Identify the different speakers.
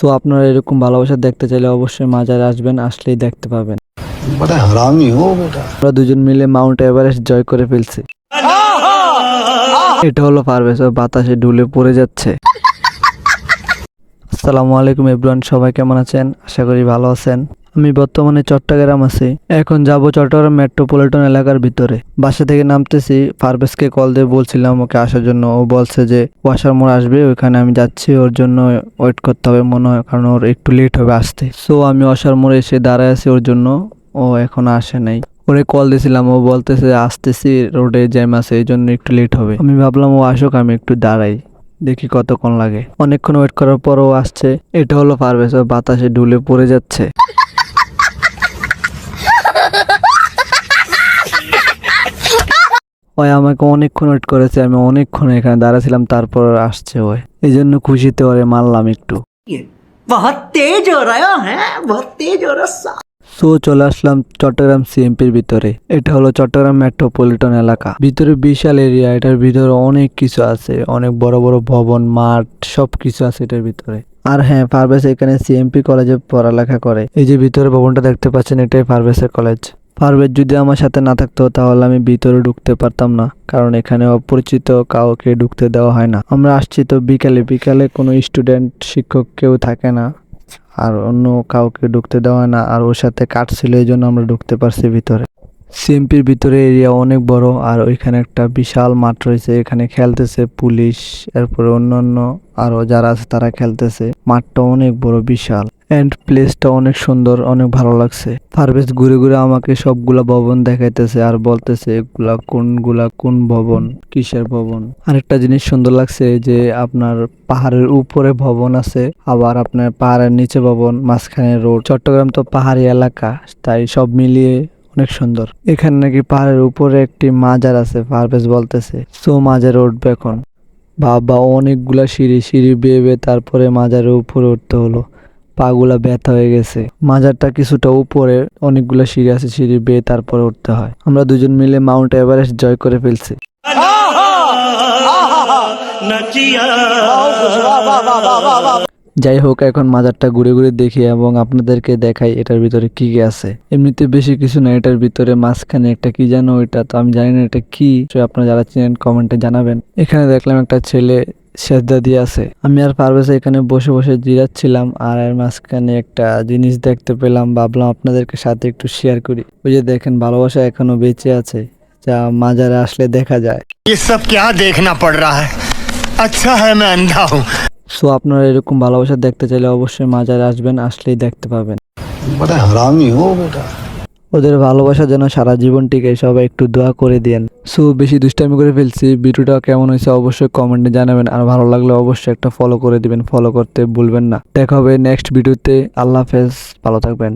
Speaker 1: তো আপনারা এরকম ভালোবাসা দেখতে চাইলে অবশ্যই মাজার আসবেন আসলেই দেখতে পাবেন। আমরা দুজন মিলে মাউন্ট এভারেস্ট জয় করে ফেলছি। এটা হলো পারভেজ বাতাসে ঢুলে পড়ে যাচ্ছে। আসসালামু আলাইকুম ইব্রান সবাই কেমন আছেন? আশা করি ভালো আছেন। আমি বর্তমানে চট্টগ্রাম আছি। এখন যাব চট্টগ্রাম মেট্রোপলিটন এলাকার ভিতরে। বাসা থেকে নামতেছি পারভেজকে কল দিয়ে বলছিলাম ওকে আসার জন্য। ও বলছে যে ওয়াশার মোড় আসবে, ওইখানে আমি যাচ্ছি, ওর জন্য ওয়েট করতে হবে, মনে হয় কারণ ওর একটু লেট হবে আসতে। সো আমি ওয়াশার মোড়ে এসে দাঁড়ায় আছি ওর জন্য, ও এখনও আসে নাই। ওরে কল দিয়েছিলাম, ও বলতেছে আসতেছি রোডে জ্যাম আছে, এই জন্য একটু লেট হবে। আমি ভাবলাম ও আসুক, আমি একটু দাঁড়াই। দেখি কতক্ষণ লাগে। অনেকক্ষণ ওয়েট করার পরও আসছে। এটা হলো পারভেজ বাতাসে ঢুলে পড়ে যাচ্ছে। ওই আমাকে অনেকক্ষণ ওয়েট করেছে, আমি অনেকক্ষণ এখানে দাঁড়াছিলাম, তারপর আসছে ওই। এই জন্য খুশিতে ওরে মারলাম একটু।
Speaker 2: ইয়ে, বহুত তেজ হ্যাঁ তেজ
Speaker 1: সো চলে আসলাম চট্টগ্রাম সিএমপির ভিতরে। এটা হলো চট্টগ্রাম মেট্রোপলিটন এলাকা। ভিতরে বিশাল এরিয়া এটার ভিতরে অনেক কিছু আছে। অনেক বড় বড় ভবন, মাঠ সব কিছু আছে এটার ভিতরে। আর হ্যাঁ ফারবেস এখানে সিএমপি কলেজে পড়ালেখা করে। এই যে ভিতরে ভবনটা দেখতে পাচ্ছেন, এটাই ফারবেসের কলেজ ফারবেজ যদি আমার সাথে না থাকতো, তাহলে আমি ভিতরে ঢুকতে পারতাম না। কারণ এখানে অপরিচিত কাউকে ঢুকতে দেওয়া হয় না। আমরা আসছি তো বিকালে। বিকালে কোনো স্টুডেন্ট শিক্ষক কেউ থাকে না। আর অন্য কাউকে ঢুকতে দেওয়া না, আর ওর সাথে কাঠ ছিল, এই জন্য আমরা ঢুকতে পারছি ভিতরে। সিএমপির ভিতরে এরিয়া অনেক বড়, আর ওইখানে একটা বিশাল মাঠ রয়েছে, এখানে খেলতেছে পুলিশ, এরপরে অন্যান্য আরও যারা আছে তারা খেলতেছে। মাঠটা অনেক বড়, বিশাল। এন্ড প্লেসটা অনেক সুন্দর, অনেক ভালো লাগছে। পারভেজ ঘুরে ঘুরে আমাকে সবগুলা ভবন দেখাইতেছে আর বলতেছে, এগুলা কোনগুলা, কোন ভবন? কিসের ভবন? আরেকটা জিনিস সুন্দর লাগছে যে আপনার পাহাড়ের উপরে ভবন আছে, আবার আপনার পাহাড়ের নিচে ভবন, মাঝখানে রোড চট্টগ্রাম তো পাহাড়ি এলাকা, তাই সব মিলিয়ে অনেক সুন্দর। এখানে নাকি পাহাড়ের উপরে একটি মাজার আছে পারভেজ বলতেছে। সো মাজারে উঠবে এখন। বাবা, অনেকগুলা সিঁড়ি সিঁড়ি বেয়ে বেয়ে তারপরে মাজারের উপরে উঠতে হলো। পাগুলা ব্যথা হয়ে গেছে। মাজারটা কিছুটা উপরে অনেকগুলো সিঁড়ি আছে, সিঁড়ি বেয়ে তারপরে উঠতে হয়। আমরা দুজন মিলে মাউন্ট এভারেস্ট জয় করে ফেলছি। যাই হোক, এখন মাজারটা ঘুরে ঘুরে দেখি এবং আপনাদেরকে দেখাই এটার ভিতরে কি কি আছে। এমনিতে বেশি কিছু না, এটার ভিতরে মাঝখানে একটা কি জানো ওইটা, তো আমি জানি না এটা কি। আপনারা যারা চিনেন, কমেন্টে জানাবেন। এখানে দেখলাম একটা ছেলে সেজদা দিয়ে আছে আমি আর পারভেজ এখানে বসে বসে জিরাচ্ছিলাম আর এর মাঝখানে একটা জিনিস দেখতে পেলাম ভাবলাম আপনাদেরকে সাথে একটু শেয়ার করি ওই যে দেখেন ভালোবাসা এখনো বেঁচে আছে যা মাজারে আসলে দেখা যায়
Speaker 3: ये सब क्या देखना पड़ रहा है अच्छा है मैं अंधा हूँ
Speaker 1: সো আপনারা এরকম ভালোবাসা দেখতে চাইলে অবশ্যই মাজারে আসবেন আসলেই দেখতে পাবেন
Speaker 3: बड़ा हरामी हो बेटा
Speaker 1: ওদের ভালোবাসা যেন সারা জীবন টিকে সবাই একটু দোয়া করে দিয়েন। সো, বেশি দুষ্টামি করে ফেলছি। ভিডিওটা কেমন হয়েছে অবশ্যই কমেন্টে জানাবেন। আর ভালো লাগলে অবশ্যই একটা ফলো করে দিবেন। ফলো করতে ভুলবেন না। দেখা হবে নেক্সট ভিডিওতে আল্লাহ হাফেজ। ভালো থাকবেন।